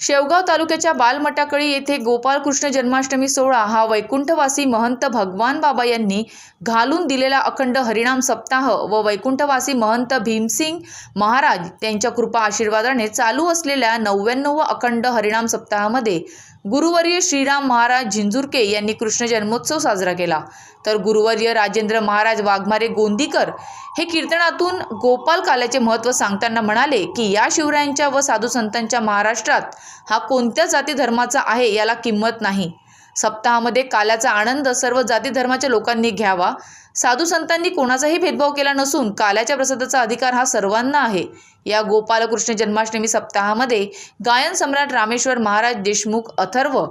शेवगाव तालुक्याच्या बालमटाकळी येथे गोपालकृष्ण जन्माष्टमी सोहळा हा वैकुंठवासी महंत भगवान बाबा यांनी घालून दिलेला अखंड हरिणाम सप्ताह व वैकुंठवासी महंत भीमसिंग महाराज त्यांच्या कृपा आशीर्वादाने चालू असलेल्या नव्याण्णव अखंड हरिणाम सप्ताहामध्ये गुरुवर्य श्रीराम महाराज झिंजुरके यांनी कृष्ण जन्मोत्सव साजरा केला. तर गुरुवर्य राजेंद्र महाराज वाघमारे गोंदीकर हे कीर्तनातून गोपाल काल्याचे महत्त्व सांगताना म्हणाले की या शिवरायांच्या व साधू संतांच्या महाराष्ट्रात हा कोणत्या जाती धर्माचा आहे याला किंमत नाही. सप्ताहामध्ये काल्याचा आनंद सर्व जाती धर्माच्या लोकांनी घ्यावा. साधू संतांनी कोणाचाही भेदभाव केला नसून काल्याच्या प्रसादाचा अधिकार हा सर्वांना आहे. या गोपालकृष्ण जन्माष्टमी सप्ताहामध्ये गायन सम्राट रामेश्वर महाराज देशमुख अथर्व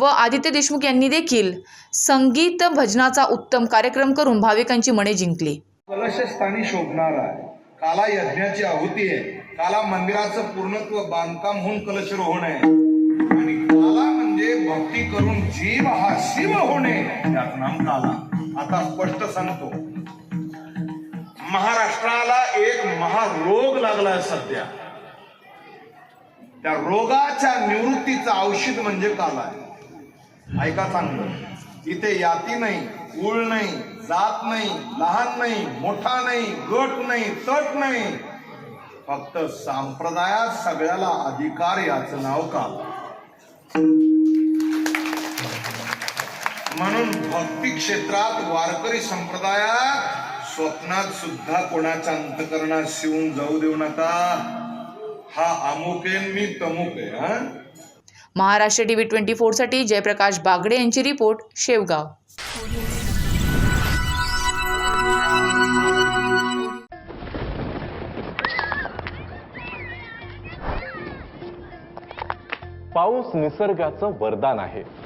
व आदित्य देशमुख यांनी देखील संगीत भजनाचा उत्तम कार्यक्रम करून भाविकांची मने जिंकली. कलशस्थानी शोभणारा आहे काला यज्ञाची आहुती आहे. काला मंदिराचं पूर्णत्व बांधकाम होऊन कलशरोहण आहे. भक्ती करून जीव हा शिव होणे त्याचं नाम काला आता स्पष्ट सांगतो. महाराष्ट्राला एक महारोग लागलाय सध्या. त्या रोगाच्या निवृत्तीचं औषध म्हणजे काला ऐका चांगलं. इथे याती नाही कुळ नाही जात नाही लहान नाही मोठा नाही गट नाही तट नाही. फक्त संप्रदायात सगळ्याला अधिकार याचं नाव काल म्हणून भक्ती क्षेत्रात वारकरी संप्रदायात स्वप्नात सुद्धा कोणाच्या अंतकरणात शिवून जाऊ देऊ नका. हा अमुक आहे मी तमुक आहे हा? महाराष्ट्र टीव्ही ट्वेंटी फोरसाठी जयप्रकाश बागडे यांची रिपोर्ट शेवगाव. पाऊस निसर्गाचं वरदान आहे.